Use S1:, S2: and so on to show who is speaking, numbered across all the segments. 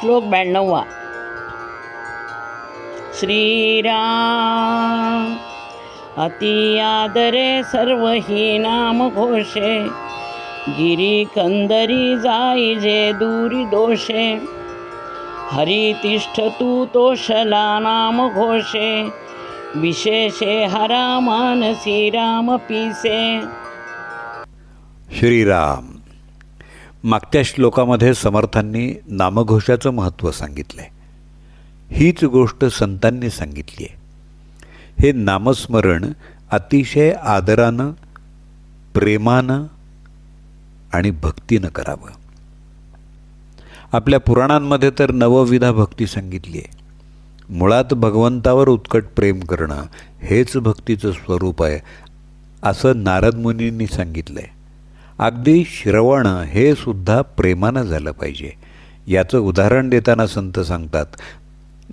S1: श्लोक ब्याण्णववा. श्रीराम अति आदरे सर्व ही नाम घोषे. गिरी कंदरी जाई जे दूरी दोषे. हरी तिष्ठ तू तोषला नाम घोषे. विशेषे हरा मानसी राम पीसे.
S2: श्रीराम मागच्या श्लोकामध्ये समर्थांनी नामघोषाचं महत्त्व सांगितलं आहे हीच गोष्ट संतांनी सांगितली आहे. हे नामस्मरण अतिशय आदरानं प्रेमानं आणि भक्तीनं करावं. आपल्या पुराणांमध्ये तर नवविधा भक्ती सांगितली आहे. मुळात भगवंतावर उत्कट प्रेम करणं हेच भक्तीचं स्वरूप आहे असं नारद मुनींनी सांगितलं आहे अगदी श्रवण हे सुद्धा प्रेमानं झालं पाहिजे. याचं उदाहरण देताना संत सांगतात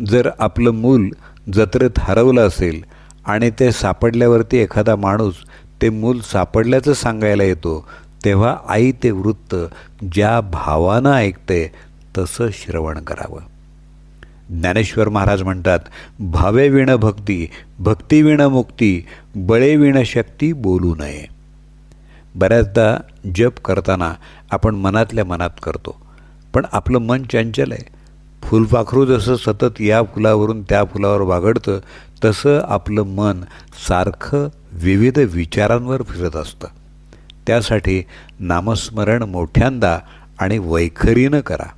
S2: जर आपलं मूल जत्रेत हरवलं असेल आणि ते सापडल्यावरती एखादा माणूस ते मूल सापडल्याचं सांगायला येतो तेव्हा आई ते वृत्त ज्या भावानं ऐकते तसं श्रवण करावं. ज्ञानेश्वर महाराज म्हणतात भावे विण भक्ती भक्ती विण मुक्ती बळे विण शक्ती बोलू नये. बऱ्याचदा जप करताना आपण मनातल्या मनात करतो. पण आपलं मन चंचल आहे. फुलपाखरू जसं सतत या फुलावरून त्या फुलावर वागडतं तसं आपलं मन सारखं विविध विचारांवर फिरत असतं. त्यासाठी नामस्मरण मोठ्यांदा आणि वैखरीनं करा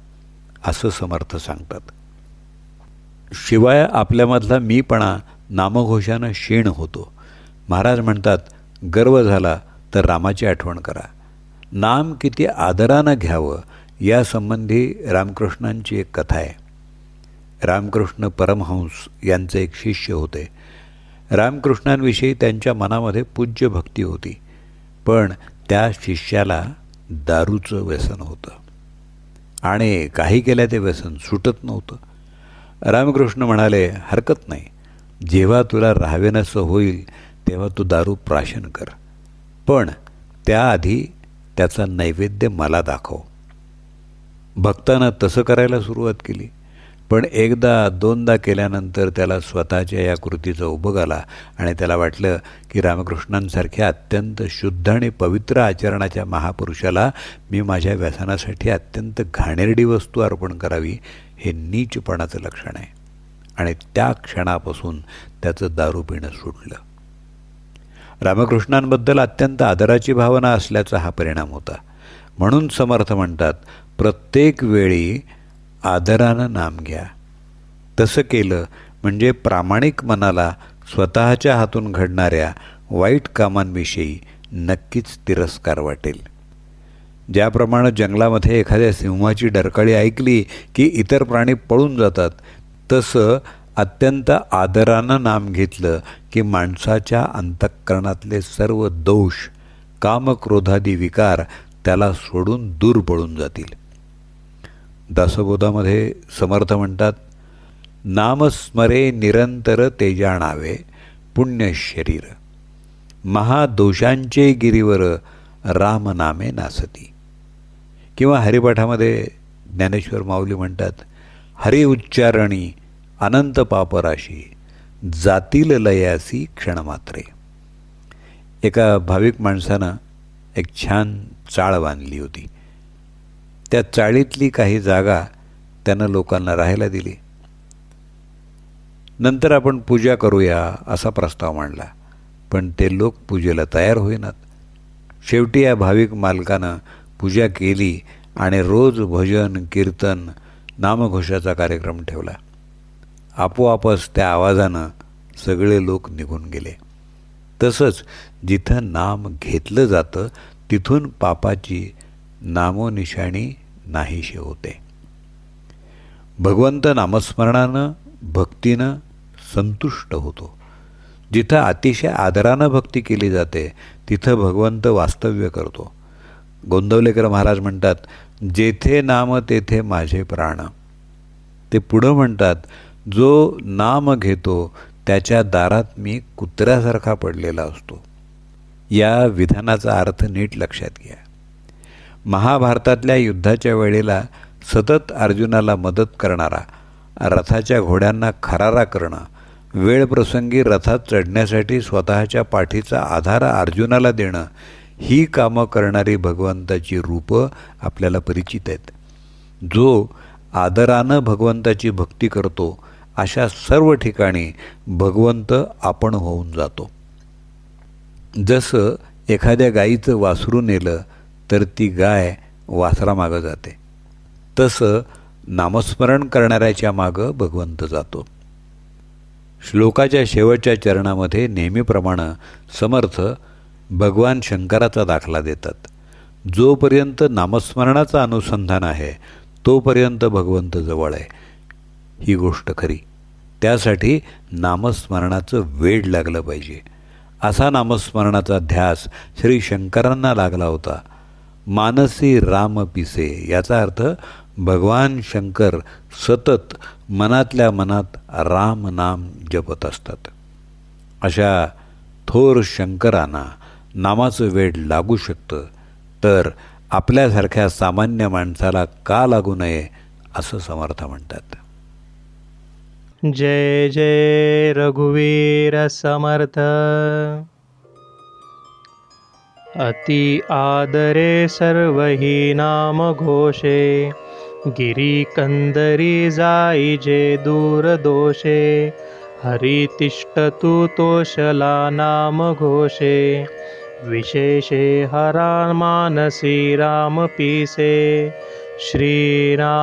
S2: असं समर्थ सांगतात. शिवाय आपल्यामधला मीपणा नामघोषानं क्षीण होतो. महाराज म्हणतात गर्व झाला तर रामाची आठवण करा. नाम किती आदरानं घ्यावं यासंबंधी रामकृष्णांची एक कथा आहे. रामकृष्ण परमहंस यांचे एक शिष्य होते. रामकृष्णांविषयी त्यांच्या मनामध्ये पूज्य भक्ती होती. पण त्या शिष्याला दारूचं व्यसन होतं. आणि काही केल्या ते व्यसन सुटत नव्हतं. रामकृष्ण म्हणाले हरकत नाही. जेव्हा तुला राहावेनसं होईल तेव्हा तू दारू प्राशन कर. पण त्याआधी त्याचा नैवेद्य मला दाखव. भक्तानं तसं करायला सुरुवात केली पण एकदा दोनदा केल्यानंतर त्याला स्वतःच्या या कृतीचा उभं आला आणि त्याला वाटलं की रामकृष्णांसारख्या अत्यंत शुद्ध आणि पवित्र आचरणाच्या महापुरुषाला मी माझ्या व्यसनासाठी अत्यंत घाणेरडी वस्तू अर्पण करावी हे नीचपणाचं लक्षण आहे. आणि त्या क्षणापासून त्याचं दारू पिणं सुटलं. रामकृष्णांबद्दल अत्यंत आदराची भावना असल्याचा हा परिणाम होता. म्हणून समर्थ म्हणतात प्रत्येक वेळी आदरानं नाम घ्या. तसं केलं म्हणजे प्रामाणिक मनाला स्वतःच्या हातून घडणाऱ्या वाईट कामांविषयी नक्कीच तिरस्कार वाटेल. ज्याप्रमाणे जंगलामध्ये एखाद्या सिंहाची डरकाळी ऐकली की इतर प्राणी पळून जातात तसं अत्यंत आदरानं नाम घेतलं की माणसाच्या अंतःकरणातले सर्व दोष कामक्रोधादी विकार त्याला सोडून दूर पळून जातील. दासबोधामध्ये समर्थ म्हणतात नामस्मरे निरंतर तेजाणावे पुण्य शरीर. महादोषांचे गिरीवर रामनामे नासती. किंवा हरिपाठामध्ये ज्ञानेश्वर माऊली म्हणतात हरी उच्चारणी अनंत पापराशी जातील लयासी क्षणमात्रे. एका भाविक माणसानं एक छान चाळ बांधली होती. त्या चाळीतली काही जागा त्यानं लोकांना राहायला दिली. नंतर आपण पूजा करूया असा प्रस्ताव मांडला पण ते लोक पूजेला तयार होईनात. शेवटी या भाविक मालकानं पूजा केली आणि रोज भजन कीर्तन नामघोषाचा कार्यक्रम ठेवला. आपोआपच त्या आवाजानं सगळे लोक निघून गेले. तसंच जिथं नाम घेतलं जातं तिथून पापाची नामोनिशाणी नाहीशी होते. भगवंत नामस्मरणानं भक्तीनं संतुष्ट होतो. जिथं अतिशय आदरानं भक्ती केली जाते तिथं भगवंत वास्तव्य करतो. गोंदवलेकर महाराज म्हणतात जेथे नाम तेथे माझे प्राण. ते पुढं म्हणतात जो नाम घेतो त्याच्या दारात मी कुत्र्यासारखा पडलेला असतो. या विधानाचा अर्थ नीट लक्षात घ्या. महाभारतातल्या युद्धाच्या वेळेला सतत अर्जुनाला मदत करणारा रथाच्या घोड्यांना खरारा करणं वेळप्रसंगी रथात चढण्यासाठी स्वतःच्या पाठीचा आधार अर्जुनाला देणं ही कामं करणारी भगवंताची रूपं आपल्याला परिचित आहेत. जो आदरानं भगवंताची भक्ती करतो अशा सर्व ठिकाणी भगवंत आपण होऊन जातो. जसं एखाद्या गाईचं वासरू नेलं तर ती गाय वासरामागं जाते. तसं नामस्मरण करणाऱ्याच्या मागं भगवंत जातो. श्लोकाच्या शेवटच्या चरणामध्ये नेहमीप्रमाणे समर्थ भगवान शंकराचा दाखला देतात. जोपर्यंत नामस्मरणाचं अनुसंधान आहे तोपर्यंत भगवंत जवळ आहे. ही गोष्ट खरी. त्यासाठी नामस्मरणाचं वेड लागलं पाहिजे. असा नामस्मरणाचा ध्यास श्री शंकरांना लागला होता. मानसी राम पिसे याचा अर्थ भगवान शंकर सतत मनातल्या मनात राम नाम जपत असतात. अशा थोर शंकरांना नामाचं वेड लागू शकतं. तर आपल्यासारख्या सामान्य माणसाला का लागू नये असं समर्थ म्हणतात.
S3: जय जय रघुवीर समर्थ. अति आदरे सर्वही नाम घोषे. गिरी कंदरी जाई जे दूर दोषे. हरी तोषला नाम घोषे. विशेषे हरान् रामपीसे रामपि श्रीरा